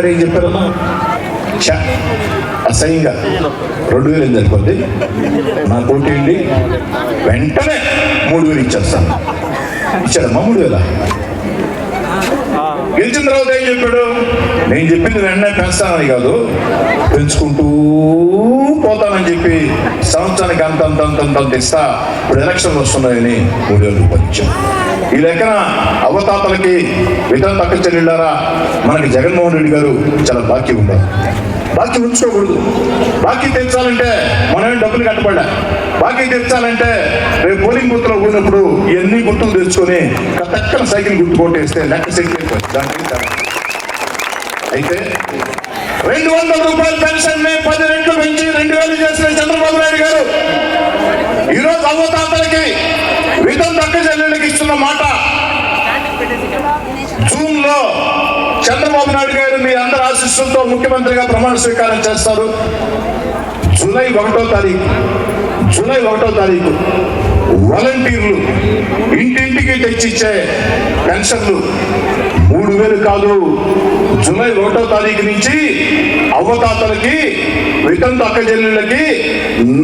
గారు ఏం చెప్పారమ్మా అసహ్యంగా. రెండు వేలు అయింది అనుకోండి. నా కోటి వెళ్ళి వెంటనే మూడు వేలు ఇచ్చేస్తాను. ఇచ్చాడమ్మా మూడు వేల. గెలిచిన తర్వాత ఏం చెప్పాడు? నేను చెప్పింది వెంటనే పెంచుతానని కాదు పెంచుకుంటూ పోతానని చెప్పి సంవత్సరానికి అంత అంత అంత అంత అంత ఇస్తా. ఇప్పుడు ఎలక్షన్లు వస్తున్నాయని మూడు వేల రూపాయలు ఈ లెక్కన అవతాతలకి ఇతర పక్క మనకి జగన్మోహన్ రెడ్డి గారు చాలా బాకీ ఉండాలి. బాకీ ఉంచుకోకూడదు. బాకీ తెచ్చాలంటే మనమేం డబ్బులు కట్టబడ్డా? బాకీ తెచ్చాలంటే రేపు పోలింగ్ బూత్లో పోయినప్పుడు ఇవన్నీ గుర్తులు తెచ్చుకొని కట్టక్కన సైకిల్ గుర్తు కొట్టేస్తే లెక్క సైకిల్ దానికి అయితే రెండు వందల రూపాయల పెన్షన్ని పది రెట్లు పెంచి రెండు వేలు చేసిన చంద్రబాబు నాయుడు గారు ఈరోజు అవ్వతాతలకి విధం దక్క చెల్లెళ్ళకి ఇస్తున్న మాట. జూన్లో చంద్రబాబు నాయుడు గారు మీ అందరి ఆశీస్సులతో ముఖ్యమంత్రిగా ప్రమాణ స్వీకారం చేస్తారు. జూలై ఒకటో తారీఖు జూలై ఒకటో తారీఖు వాలంటీర్లు ఇంటింటికి తెచ్చిచ్చే పెన్షన్లు వేలు కాదు. జూలై ఒకటో తారీఖు నుంచి అవ్వతాతలకి వితంత అక్క చెల్లెళ్ళకి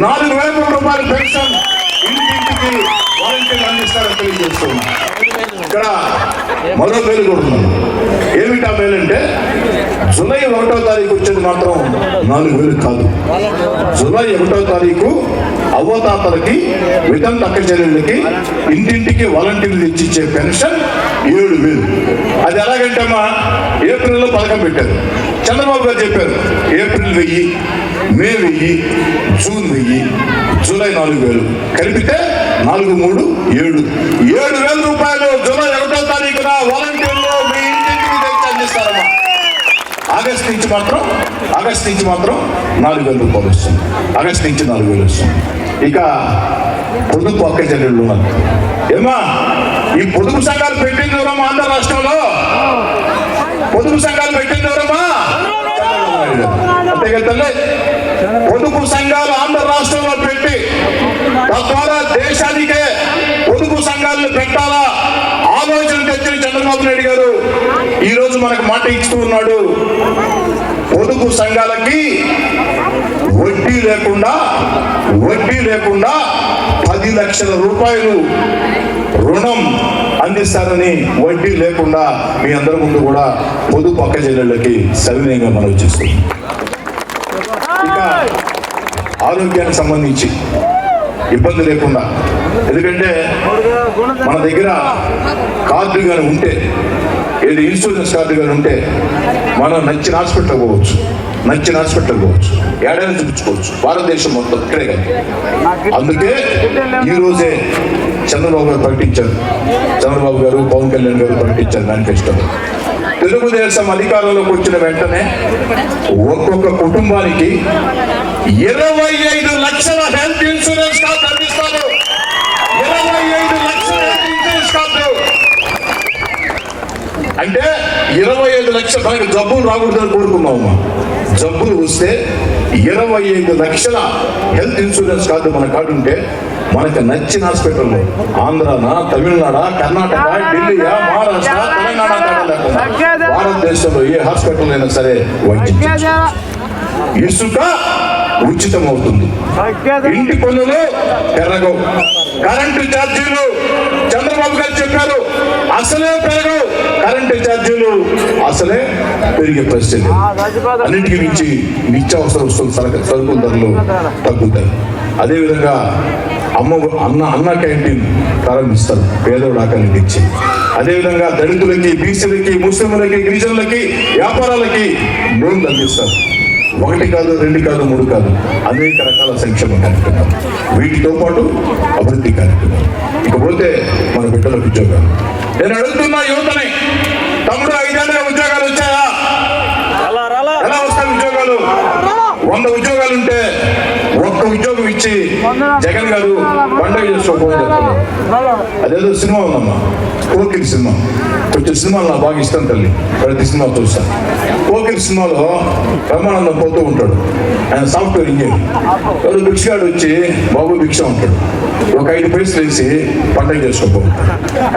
నాలుగు వేల రూపాయల పెన్షన్ ఇంటింటికి వాలంటీర్లు అందిస్తారని తెలియజేస్తున్నా. ఇక్కడ మరో పేరు కొడుతున్నాను ఏమిటా మేలు అంటే జూలై ఒకటో తారీఖు వచ్చేది మాత్రం నాలుగు వేలు కాదు. జూలై ఒకటో తారీఖు అవ్వతాతలకి వితంత అక్క ఇంటింటికి వాలంటీర్లు తెచ్చిచ్చే పెన్షన్ ఏడు వేలు. అది ఎలాగంటే అమ్మా ఏప్రిల్లో పథకం పెట్టారు. చంద్రబాబు గారు చెప్పారు ఏప్రిల్ వెయ్యి మే వెయ్యి జూన్ వెయ్యి జూలై నాలుగు వేలు. కలిపితే నాలుగు మూడు ఏడు. ఏడు వేల రూపాయలు జూలై ఒకటో తారీఖున వాలంటీర్ మీ ఇంటింటికి తెచ్చి అందిస్తారమ్మా ఆగస్ట్ నుంచి మాత్రం ఆగస్ట్ నుంచి మాత్రం నాలుగు వేల రూపాయలు వస్తుంది. ఆగస్ట్ నుంచి నాలుగు వేలు వస్తుంది. ఇక పొదుపు అక్క చెల్లెళ్ళు ఉన్నారు. ఏమా ఈ పొదుపు సంఘాలు పెట్టింది ఎవరమ్మా ఆంధ్ర రాష్ట్రంలో? పొదుపు సంఘాలు పెట్టింది ఎవరమ్మా? అంతే పొదుపు సంఘాలు ఆంధ్ర రాష్ట్రంలో పెట్టి తద్వారా దేశానికే పొదుపు సంఘాలను పెట్టాలా? జగన్మోహన్ రెడ్డి గారు ఈ రోజు మనకు మాట ఇస్తూ ఉన్నాడు. పొదుపు సంఘాలకి వడ్డీ లేకుండా వడ్డీ లేకుండా పది లక్షల రూపాయలు రుణం అందిస్తారని వడ్డీ లేకుండా మీ అందరి ముందు కూడా పొదుపు పక్క జిల్లలకి సవినయంగా మనం చేస్తుంది ఇంకా ఆరోగ్యానికి సంబంధించి ఇబ్బంది లేకుండా. ఎందుకంటే మన దగ్గర కార్డు కానీ ఉంటే ఏది ఇన్సూరెన్స్ కార్డు కానీ ఉంటే మనం నచ్చిన హాస్పిటల్ పోవచ్చు. నచ్చిన హాస్పిటల్ పోవచ్చు. ఏడాది చూపించుకోవచ్చు. భారతదేశం మొత్తం ఇక్కడే కాదు. అందుకే ఈరోజే చంద్రబాబు గారు ప్రకటించారు. చంద్రబాబు గారు పవన్ కళ్యాణ్ గారు ప్రకటించారు మేనిఫెస్టోలో తెలుగుదేశం అధికారంలోకి వచ్చిన వెంటనే ఒక్కొక్క కుటుంబానికి ఇరవై ఐదు లక్షల అంటే ఇరవై ఐదు లక్షల మనకి జబ్బులు రాకూడదని కోరుకున్నామమ్మా జబ్బులు వస్తే ఇరవై ఐదు లక్షల హెల్త్ ఇన్సూరెన్స్ కార్డు మన కార్డు ఉంటే మనకి నచ్చిన హాస్పిటల్లో ఆంధ్రానా తమిళనాడ కర్ణాటక ఢిల్లీయా మహారాష్ట్ర తెలంగాణ భారతదేశంలో ఏ హాస్పిటల్ అయినా సరే వైద్యం. ఇసుక ఉచితం అవుతుంది ఇంటి పన్నులు పెరగవు. కరెంటు ఛార్జీలు చంద్రబాబు గారు చెప్పారు. అసలే పెరగవు. కరెంటు ఛార్జీలు అసలే పెరిగే పరిస్థితి. అన్నింటికి మించి నిత్యావసర వస్తువులు సరక సరుకుల ధరలు తగ్గుతాయి. అదేవిధంగా అమ్మ అన్న అన్న క్యాంటీన్ ప్రారంభిస్తారు. పేదోడు ఆకలి ఇచ్చి. అదేవిధంగా దళితులకి బీసీలకి ముస్లింలకి గిరిజనులకి వ్యాపారాలకి లోన్లు అందిస్తారు. ఒకటి కాదు రెండు కాదు మూడు కాదు అనేక రకాల సంక్షేమ కార్యక్రమాలు. వీటితో పాటు అభివృద్ధి కార్యక్రమాలు. ఇకపోతే మన బిడ్డలకు ఉద్యోగాలు. నేను అడుగుతున్నా యువతని తమ్ముడు ఐదేళ్ళ ఉద్యోగాలు వచ్చాయా? ఎలా వస్తాయి ఉద్యోగాలు? వంద ఉద్యోగాలు ఉంటే జగన్ గారు పండగ చేసుకోకపోతే అదేదో సినిమా ఉందమ్మా. కోకిల్ సినిమా. కొంచెం సినిమాలు నాకు బాగా ఇష్టం తల్లి. ప్రతి సినిమా చూస్తాను కోకిల్ సినిమాలో బ్రహ్మానందం పోతూ ఉంటాడు. ఆయన సాఫ్ట్వేర్ ఇంజనీర్. ఎవరు భిక్షగాడు వచ్చి బాబు భిక్ష ఉంటాడు. ఒక ఐదు పైసలు వేసి పండగ చేసుకోపో.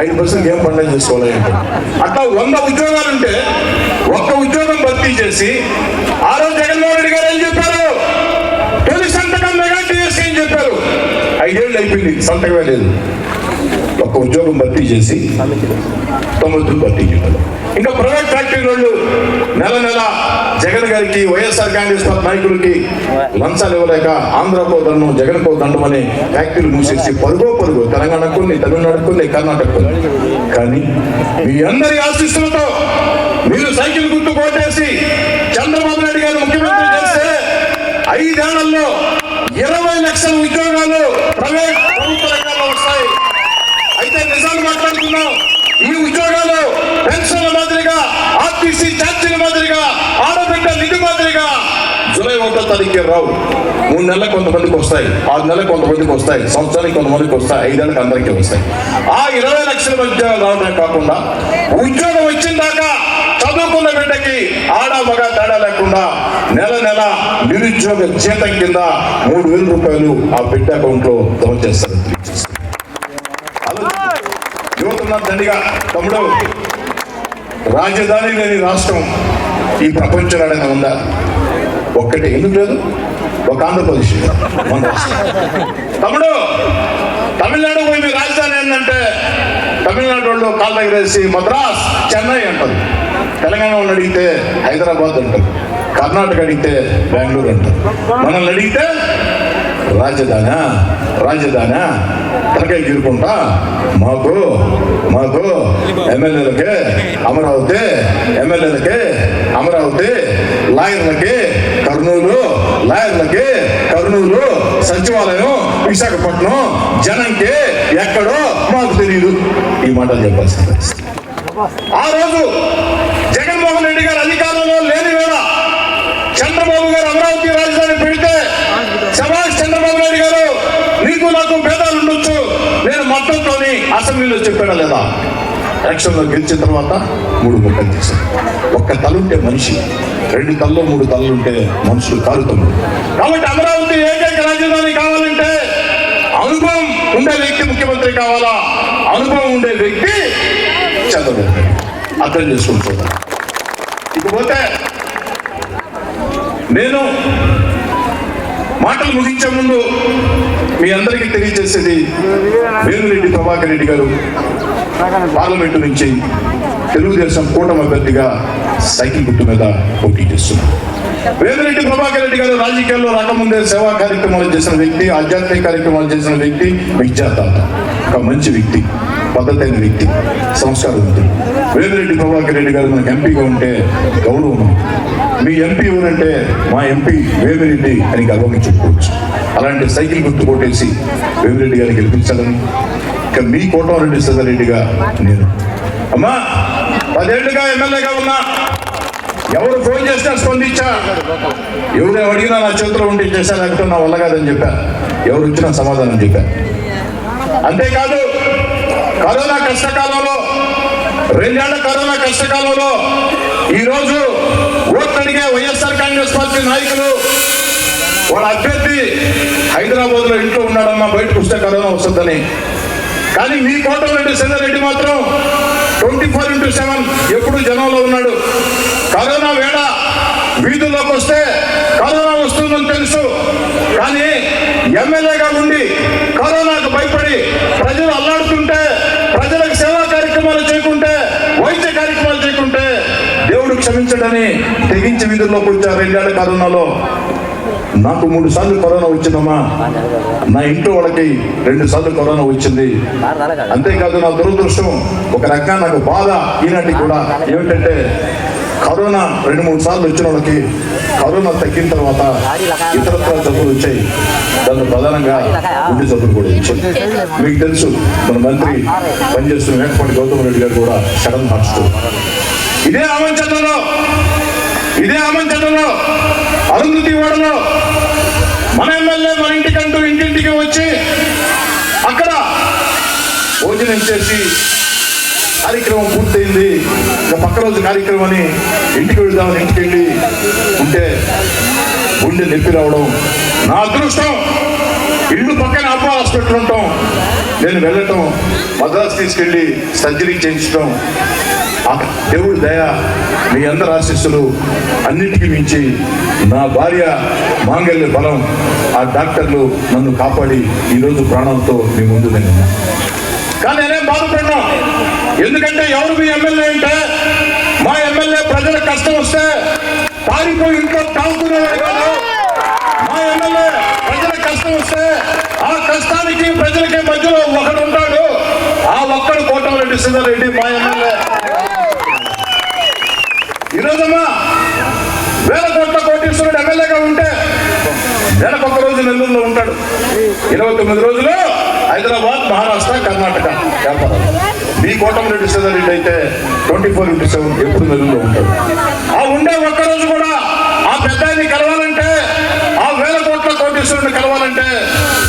ఐదు పైసలు ఏం పండగ చేసుకోవాలి అంటాడు అట్లా వంద ఉద్యోగాలు ఉంటే ఒక్క ఉద్యోగం భర్తీ చేసి ఆ రోజు జగన్మోహన్ రెడ్డి గారు ఏం చెప్పారు తొలి సంతకం మెగా టీఎస్సీ అని చెప్పారు ఐదేళ్ళు అయిపోయింది సంతకమే లేదు. ఒక ఉద్యోగం భర్తీ చేసి తొమ్మిది భర్తీ చేయాలి ఇంకా ప్రైవేట్ ఫ్యాక్టరీ వాళ్ళు నెల నెల జగన్ గారికి వైఎస్ఆర్ కాంగ్రెస్ పార్టీ నాయకులకి లంచాలు ఇవ్వలేక ఆంధ్రకో దండం జగన్ కో దండం అనే ఫ్యాక్టరీలు మూసేసి పరుగో పరుగు తెలంగాణకు కొన్ని తమిళనాడు కొన్ని కానీ మీ అందరి ఆశిస్తులతో మీరు సైకిల్ గుర్తు కోటేసి చంద్రబాబు నాయుడు గారు ముఖ్యమంత్రి చేస్తే ఐదేళ్ళలో లక్షల ఉద్యోగాలు ప్రైవేట్ ప్రభుత్వ రంగాల్లో వస్తాయి. అయితే నిజాలు మాట్లాడుతున్నాం ఈ ఉద్యోగాలు పెన్షన్ల మాదిరిగా ఆర్టీసీ ఛార్జీల మాదిరిగా ఆడబిడ్డ నిధి మాదిరిగా జూలై ఒకటో తారీఖు రావు. మూడు నెలలకు కొంతమందికి వస్తాయి. ఆరు నెలలకు కొంతమందికి వస్తాయి. సంవత్సరానికి కొంతమందికి వస్తాయి. ఐదేళ్ళకి అందరికీ వస్తాయి. ఆ ఇరవై లక్షల ఉద్యోగాలు రావడం కాకుండా ఉద్యోగం వచ్చిన దాకా చదువుకున్న బిడ్డకి ఆడ మగ తేడా లేకుండా నెల నెల నిరుద్యోగ జీతం కింద మూడు వేల రూపాయలు ఆ బిడ్డ అకౌంట్లో జమ చేస్తారు. యువతున్న దండిగా తమ్ముడు రాజధాని లేని రాష్ట్రం ఈ ప్రపంచంలోనే ఉందా? ఒక్కటి ఎందుకు లేదు? ఒక ఆంధ్రప్రదేశ్ మన రాష్ట్రం. తమ్ముడు తమిళనాడు పోయి మీ రాజధాని ఏంటంటే తమిళనాడు వాళ్ళు కాళ్ళ దగ్గర వేసి మద్రాస్ చెన్నై అంటారు. తెలంగాణ వాళ్ళని అడిగితే హైదరాబాద్ అంటారు కర్ణాటక అడిగితే బెంగళూరు అంటారు. మనల్ని అడిగితే రాజధానా రాజధానా తలకాయ గీరుకుంటా మాకు మాకు ఎమ్మెల్యేలకి అమరావతి ఎమ్మెల్యేలకి అమరావతి లాయర్లకి కర్నూలు లాయర్లకి కర్నూలు సచివాలయం విశాఖపట్నం జనంకి ఎక్కడో మాకు తెలియదు ఈ మాటలు చెప్పాల్సిన ఆ రోజు జగన్మోహన్ రెడ్డి గారు అధికారంలో లేని వేళ చంద్రబాబు గారు అమరావతి రాజధాని పెడితే సభాష్ చంద్రబాబు నాయుడు గారు నీకు నాకు భేదాలు ఉండొచ్చు. నేను మద్దతుని అసెంబ్లీలో చెప్పాడా లేదా? ఎలక్షన్లో గెలిచిన తర్వాత మూడు ముక్కలు చేశారు. ఒక్క తలుంటే మనిషి రెండు తల్లు మూడు తలలు ఉంటే మనుషులు కాలుతున్నారు కాబట్టి అమరావతి ఏకైక రాజధాని కావాలంటే అనుభవం ఉండే వ్యక్తి ముఖ్యమంత్రి కావాలా? అనుభవం ఉండే వ్యక్తి చంద్రబాబు అర్థం చేసుకుంటున్నాను ఇకపోతే నేను మాటలు ముగించే ముందు మీ అందరికీ తెలియజేసేది వేలురెడ్డి ప్రభాకర్ రెడ్డి గారు పార్లమెంటు నుంచి తెలుగుదేశం కూటమి అభ్యర్థిగా సైకిల్ గుర్తు మీద పోటీ చేస్తున్నారు. వేదిరెడ్డి ప్రభాకర్ రెడ్డి గారు రాజకీయాల్లో రాకముందే సేవా కార్యక్రమాలు చేసిన వ్యక్తి ఆధ్యాత్మిక కార్యక్రమాలు చేసిన వ్యక్తి విద్యాదాత. ఒక మంచి వ్యక్తి. పద్ధతైన వ్యక్తి సంస్కారవంతుడు వేమిరెడ్డి ప్రభాకర్ రెడ్డి గారు మనకు ఎంపీగా ఉంటే గౌరవం. మీ ఎంపీ ఎవరంటే మా ఎంపీ వేమిరెడ్డి అని గర్వంగా చెప్పుకోవచ్చు. అలాంటి సైకిల్ గుర్తు కొట్టేసి వేమిరెడ్డి గారిని గెలిపించాలని. ఇక మీ కోటమరెడ్డి సదరెడ్డిగా నేను. అమ్మా పదేళ్ళుగా ఎమ్మెల్యేగా ఉన్నా. ఎవరు ఫోన్ చేసినా స్పందించా? ఎవరు అడిగినా నా చేతిలో ఉండి చేశా లేకపోతే నా వల్ల కాదని చెప్పా. ఎవరు ఇచ్చినా సమాధానం చెప్పా. అంతేకాదు కరోనా కష్టకాలంలో రెండేళ్ళ కరోనా కష్టకాలంలో ఈరోజు ఓట్లు అడిగే వైఎస్ఆర్ కాంగ్రెస్ పార్టీ నాయకులు వాళ్ళ అభ్యర్థి హైదరాబాద్లో ఇంట్లో ఉన్నాడమ్మా బయటకు వస్తే కరోనా వస్తుందని. కానీ మీ కోటరెడ్డి రెడ్డి మాత్రం ట్వంటీ ఫోర్ ఇంటూ సెవెన్ ఎప్పుడు జనంలో ఉన్నాడు. కరోనా వేళ వీధుల్లోకి వస్తే కరోనా వస్తుందని తెలుసు. కానీ ఎమ్మెల్యేగా ఉండి కరోనా భయపడి ప్రజలు అల్లాడుతుంటే ప్రజలకు సేవా కార్యక్రమాలు చేయకుంటే వైద్య కార్యక్రమాలు చేయకుంటే దేవుడు క్షమించడని తెగించి వీధుల్లో కూర్చో వెళ్ళాడు కరోనాలో నాకు మూడు సార్లు కరోనా వచ్చిందమ్మా. నా ఇంట్లో వాళ్ళకి రెండు సార్లు కరోనా వచ్చింది. అంతేకాదు నా దురదృష్టం ఒక రకంగా నాకు బాధ ఈనాటి కూడా. ఏమిటంటే కరోనా రెండు మూడు సార్లు వచ్చిన వాళ్ళకి కరోనా తగ్గిన తర్వాత ఇతరత్ర జబ్బులు వచ్చాయి. దాంట్లో ప్రధానంగా గుండె జబ్బులు కూడా వచ్చాయి. మీకు తెలుసు మన మంత్రి పనిచేస్తున్న మేకపాటి గౌతమ్ రెడ్డి గారు కూడా సడన్ హార్ట్ స్ట్రోక్. ఇదే ఆమంచంలో ఇదే ఆమంచంలో అరుంధతి వాడలో. మన ఎమ్మెల్యే మన ఇంటికంటూ ఇంటింటికి వచ్చి అక్కడ భోజనం చేసి కార్యక్రమం పూర్తయింది. ఇంకా పక్క రోజు కార్యక్రమం అని ఇంటికి వెళ్దామని ఇంటికి వెళ్ళి ఉంటే గుండె నొప్పి రావడం. నా అదృష్టం ఇల్లు పక్కన అబ్బా హాస్పిటల్ ఉంటాం. నేను వెళ్ళటం మద్రాసు తీసుకెళ్ళి సర్జరీ చేయించడం దేవుడి దయ మీ అందరి ఆశీస్సులు అన్నిటికీ మించి నా భార్య మాంగల్య బలం ఆ డాక్టర్లు నన్ను కాపాడి ఈరోజు ప్రాణంతో మీ ముందు నేను కానీ నేనేం బాధపడినా ఎందుకంటే ఎవరు మీ ఎమ్మెల్యే అంటే మా ఎమ్మెల్యే ప్రజల కష్టం వస్తే పారిపోయి ఇంట్లో తాగుకునేవాడు కాదు. మా ఎమ్మెల్యే ప్రజల కష్టం వస్తే ఆ కష్టానికి ప్రజలకి మధ్యలో ఒకడు ఉంటాడు. ఆ ఒక్కడు కోటమిరెడ్డి రెడ్డి మా ఎమ్మెల్యే. ఈరోజమ్మా వేల కోట్ల కోటీశ్వరుడు ఎమ్మెల్యేగా ఉంటే నెలకు ఒక రోజు నెల్లూరులో ఉంటాడు. ఇరవై తొమ్మిది రోజులు హైదరాబాద్ మహారాష్ట్ర కర్ణాటక వ్యాపారం మీ కోటమిరెడ్డి రెడ్డి అయితే ట్వంటీ ఫోర్ ఇంటూ సెవెన్ ఎప్పుడు నెల్లూరులో ఉంటాడు. ఆ ఉండే ఒక్క రోజు కూడా ఆ పెద్ద కలవాలంటే ఆ వేల కోట్ల కోటీశ్వరుని కలవాలంటే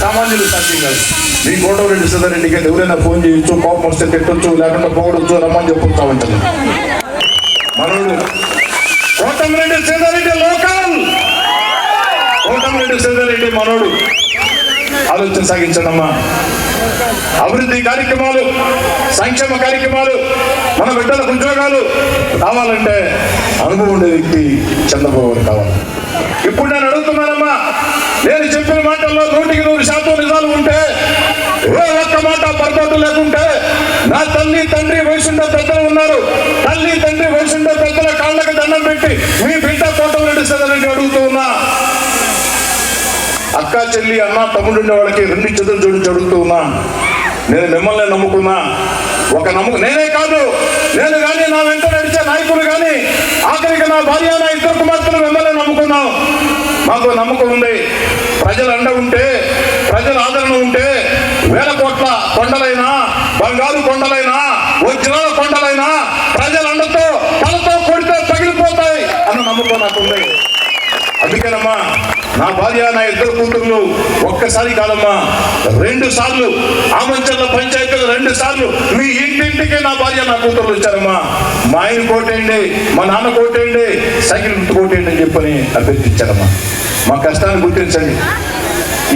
సామాన్యులు సాధ్యం కాదు. మీ కోటమిరెడ్డి రెడ్డికి ఎవరైనా ఫోన్ చేయొచ్చు కోపం వస్తే తిట్టొచ్చు లేకుండా పోగొడచ్చు రమ్మని చెప్పుకుంటా ఉంటుంది మనోడు కోటమిరెడ్డి సీతారెడ్డి లోకల్! కోటమిరెడ్డి సీతారెడ్డి మనోడు. ఆలోచన సాగించడమ్మా. అభివృద్ధి కార్యక్రమాలు సంక్షేమ కార్యక్రమాలు మన బిడ్డలకు ఉద్యోగాలు కావాలంటే అనుభవం ఉండే వ్యక్తి చంద్రబాబు కావాలి. ఇప్పుడు నేను అడుగుతున్నానమ్మా. నేను చెప్పిన మాటల్లో నూటికి నూరు శాతం నిజాలు ఉంటే ఒక్క మాట పొరపాటు లేకుంటే నా తల్లి తండ్రి వయసుండే పెద్దలు ఉన్నారు. తల్లి తండ్రి వయసుండే పెద్దల కాళ్ళకి దండం పెట్టి మీ బిడ్డ కోటం రెడ్డి అడుగుతూ ఉన్నా. అక్క చెల్లి అన్న తమ్ముడు ఉండే వాళ్ళకి రెండు చేతులు జోడించి అడుగుతూ ఉన్నా. నేను మిమ్మల్ని నమ్ముకున్నా. ఒక నమ్ము నేనే కాదు. నేను కానీ నా వెంట నడిచే నాయకులు కానీ ఆఖరికి నా భార్య నా ఇద్దరు కుమార్తెలు మిమ్మల్ని నమ్ముకున్నాం. మాకు నమ్మకం ఉంది. ప్రజలు అండ ఉంటే ప్రజల ఆదరణ ఉంటే వేల కోట్ల కొండలైనా బంగారు కొండలైనా వజ్రాల కొండలైనా ప్రజల తలతో కొడితే తగిలిపోతాయి అన్న నమ్మకం నాకుంది. అందుకేనమ్మా నా భార్య నా ఇద్దరు కూతుర్లు ఒక్కసారి కాదమ్మా రెండు సార్లు ఆమంచర్ల పంచాయతీలు రెండు సార్లు మీ ఇంటింటికి నా భార్య నా కూతుర్లు వచ్చారమ్మా. మా ఆయన కోటేయండి మా నాన్న కోటేయండి సైకిల్ కోటేయండి అని చెప్పని అభ్యర్థించారమ్మా. మా కష్టాన్ని గుర్తించండి.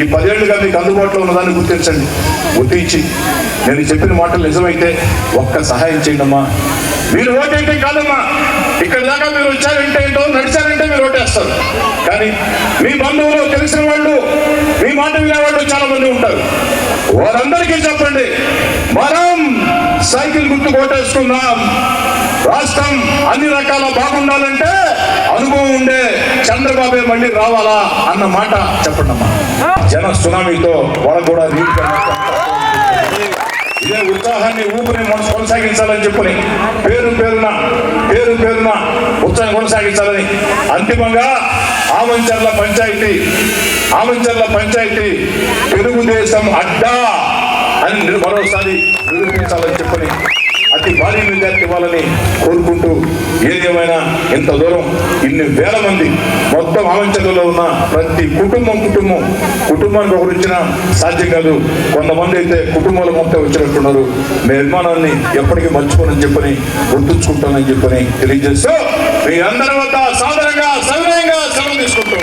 ఈ పదేళ్ళుగా మీకు అందుబాటులో ఉన్నదాన్ని గుర్తించండి గుర్తించి. నేను చెప్పిన మాటలు నిజమైతే ఒక్క సహాయం చేయండి అమ్మా మీరు ఓటేంటే కాదమ్మా. ఇక్కడ దాకా మీరు వచ్చారంటే ఏంటో నడిచారంటే మీరు ఓటేస్తారు. కానీ మీ బంధువులు తెలిసిన వాళ్ళు మీ మాట వినేవాళ్ళు చాలా మంది ఉంటారు. వారందరికీ చెప్పండి మనం సైకిల్ గుర్తు ఓటేసుకుందాం రాష్ట్రం అన్ని రకాల బాగుండాలంటే అనుభవం ఉండే చంద్రబాబే మళ్ళీ రావాలా అన్న మాట చెప్పండి అమ్మా జన సునామీతో వాళ్ళకు కూడా నీటిగా ఇదే ఉత్సాహాన్ని ఊపిరి మనసు కొనసాగించాలని చెప్పని పేరు పేరున పేరు పేరున ఉత్సాహం కొనసాగించాలని అంతిమంగా ఆమంచర్ల పంచాయతీ ఆమంచర్ల పంచాయతీ తెలుగుదేశం అడ్డా అని మరోసారి నిరూపించాలని చెప్పని అతి భారీ విద్యార్థి ఇవ్వాలని కోరుకుంటూ ఏదేమైనా ఇంత దూరం ఇన్ని వేల మంది మొత్తం ఆలోచనలో ఉన్న ప్రతి కుటుంబం కుటుంబం కుటుంబానికి ఒకరు ఇచ్చిన సాధ్యం కాదు. కొంతమంది అయితే కుటుంబాల మొత్తం వచ్చినట్టున్నారు. మీ అభిమానాన్ని ఎప్పటికీ మర్చిపోనని చెప్పని గుర్తుంచుకుంటానని చెప్పని తెలియజేస్తూ మీ అందరి వద్ద సాధారణంగా సవినయంగా సెలవు తీసుకుంటూ